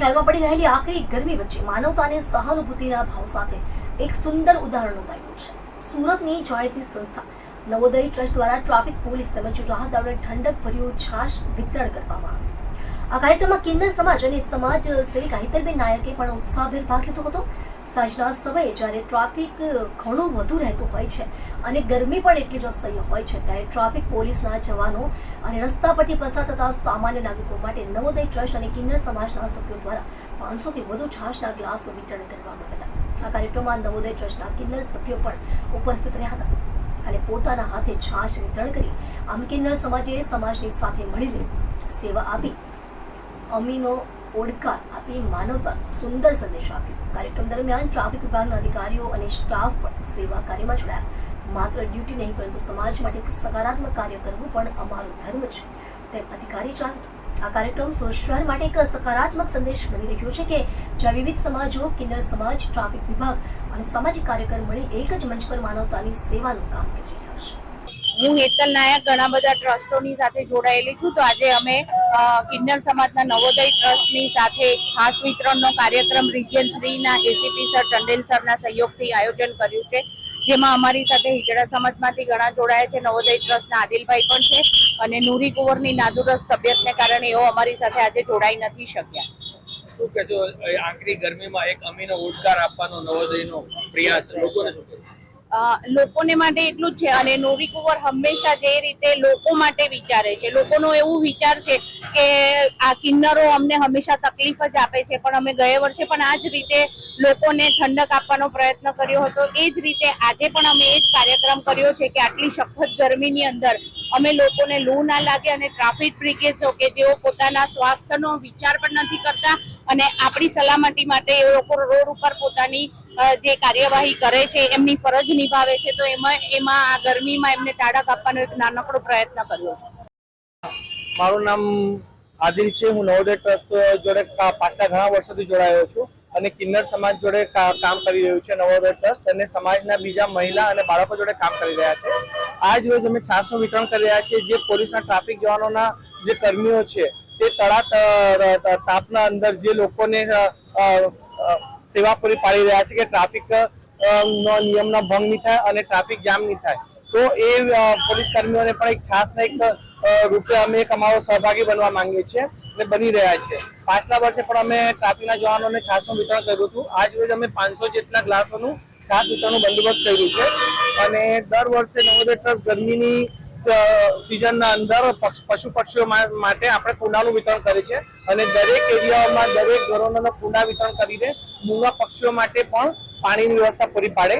શહેરમાં પડી રહેલી આકરી ગરમી વચ્ચે માનવતા સહાનુભૂતિના ભાવ સાથે એક સુંદર ઉદાહરણ નોંધાયું છે. સુરતની જાણીતી સંસ્થા, નવોદય ટ્રસ્ટ દ્વારા ટ્રાફિક પોલીસ તેમજ રાહદારોને ઠંડક ભર્યું છાશ વિતરણ કરવામાં આવ્યું આ કાર્યક્રમમાં કિન્નર સમાજ અને સમાજ સેવિકા હિતલબેન નાયકે પણ ઉત્સાહભેર ભાગ લીધો હતો. સાંજના સમયે જ્યારે ટ્રાફિક ઘણું વધુ રહેતું હોય છે અને ગરમી પણ એટલી જ અસહ્ય હોય છે, ત્યારે ટ્રાફિક પોલીસના જવાનો અને રસ્તા પરથી પસાર થતા સામાન્ય નાગરિકો માટે નવોદય ટ્રસ્ટ અને કિન્નર સમાજના સભ્યો દ્વારા પાંચસોથી વધુ છાશના ગ્લાસો વિતરણ કરવામાં હતા. આ કાર્યક્રમમાં નવોદય ટ્રસ્ટના કિન્નર સભ્યો પણ ઉપસ્થિત રહ્યા હતા અને પોતાના હાથે છાશ વિતરણ કરી આમ કિન્નર સમાજે સમાજની સાથે મળીને સેવા આપી. અમીનો ઓડકાર આપી માનવતા સુંદર સંદેશ આપ્યો. કાર્યક્રમ દરમિયાન ટ્રાફિક વિભાગના અધિકારીઓ અને સ્ટાફ પણ સેવા કાર્યમાં જોડાયા. માત્ર ડ્યુટી નહીં, પરંતુ સમાજ માટે સકારાત્મક કાર્ય કરવું પણ અમારો ધર્મ છે. તેમ અધિકારી જણાવ્યું આ કાર્યક્રમ સુરત માટે એક સકારાત્મક સંદેશ બની રહ્યો છે કે જ્યાં વિવિધ સમાજો, કેન્દ્ર સમાજ, ટ્રાફિક વિભાગ અને સામાજિક કાર્યકર મળી એક જ મંચ પર માનવતાની સેવાનું કામ કરી રહ્યા હું હેતલ નાયક ઘણા બધા ટ્રસ્ટોની સાથે જોડાયેલી છું. તો આજે અમે કિન્નર સમાજના નવોદય ટ્રસ્ટની સાથે છાસ વિતરણનો કાર્યક્રમ રિજિયન થ્રીના એસીપી સર ટંડેલ સરના સહયોગથી આયોજન કર્યું છે. જેમાં અમારી સાથે હિજડા સમાજમાંથી ઘણા જોડાયા છે. નવોદય ટ્રસ્ટના આદિલભાઈ પણ છે અને નૂરી કુંવરની નાદુરસ્ત તબિયતને કારણે એઓ અમારી સાથે આજે જોડાઈ નથી શક્યા. શું કહેજો આકરી ગરમીમાં એક અમીનો ઉડકાર આપવાનો નવોદયનો પ્રયાસ લોકોને શું કહેશો? અ, લોકોને માટે એટલું જ છે અને નોરી કુંવર હંમેશા જે રીતે લોકો માટે વિચારે છે. લોકોનો એવું વિચાર છે કે આ કિન્નરો અમને હંમેશા તકલીફ જ આપે છે, પણ અમે ગયા વર્ષે પણ આ જ રીતે લોકોને ઠંડક આપવાનો પ્રયત્ન કર્યો હતો. એ જ રીતે આજે પણ અમે એ જ કાર્યક્રમ કર્યો છે કે આટલી સખત ગરમીની અંદર અમે લોકોને લૂ ના લાગે અને ટ્રાફિક બ્રિગેડ્સો કે જેઓ પોતાના સ્વાસ્થ્યનો વિચાર પણ નથી કરતા અને આપણી સલામતી માટે એ લોકો રોડ ઉપર પોતાની જે કાર્યવાહી કરે છે, એમની ફરજ નિભાવે છે, તો એમાં એમાં આ ગરમીમાં એમને ટાળક આપવાનો એક નાનકડો પ્રયત્ન કર્યો છે. મારું નામ આદિલ છે, હું નવોદય ટ્રસ્ટ જોડે પાછલા ઘણા વર્ષોથી જોડાયો છું અને કિન્નર સમાજ જોડે કામ કરી રહ્યું છે, નવોદય ટ્રસ્ટ અને સમાજના બીજા મહિલા અને બાળકો જોડે કામ કરી રહ્યા છે. આજ રોજ અમે છાસનું વિતરણ કરી રહ્યા છીએ, જે પોલીસના ટ્રાફિક જવાનોના જે કર્મીઓ છે, તે તળા તાપના અંદર જે લોકોને સેવા પૂરી પાડી રહ્યા છે કે ટ્રાફિક નો નિયમનો ભંગ નહીં થાય અને ટ્રાફિક જામ નહીં થાય. તો એ પોલીસ કર્મીઓને પણ એક છાસના એક રૂપે અમે એક અમારો સહભાગી બનવા માંગીએ છીએ અને બની રહ્યા છે. પાછલા વર્ષે પણ અમે ટ્રાફિકના જવાનોને છાસનું વિતરણ કર્યું હતું. આજ રોજ અમે પાંચસો જેટલા ગ્લાસોનું છાસ વિતરણનું બંદોબસ્ત કર્યું છે. અને દર વર્ષે નવોદય ટ્રસ્ટ ગરમીની સિઝનના અંદર પશુ પક્ષીઓ માટે આપણે કુંડાનું વિતરણ કરીએ છીએ. અને દરેક એરિયાઓમાં દરેક ઘરોના કુંડા વિતરણ કરીને મૂંગા પક્ષીઓ માટે પણ પાણીની વ્યવસ્થા પૂરી પાડે.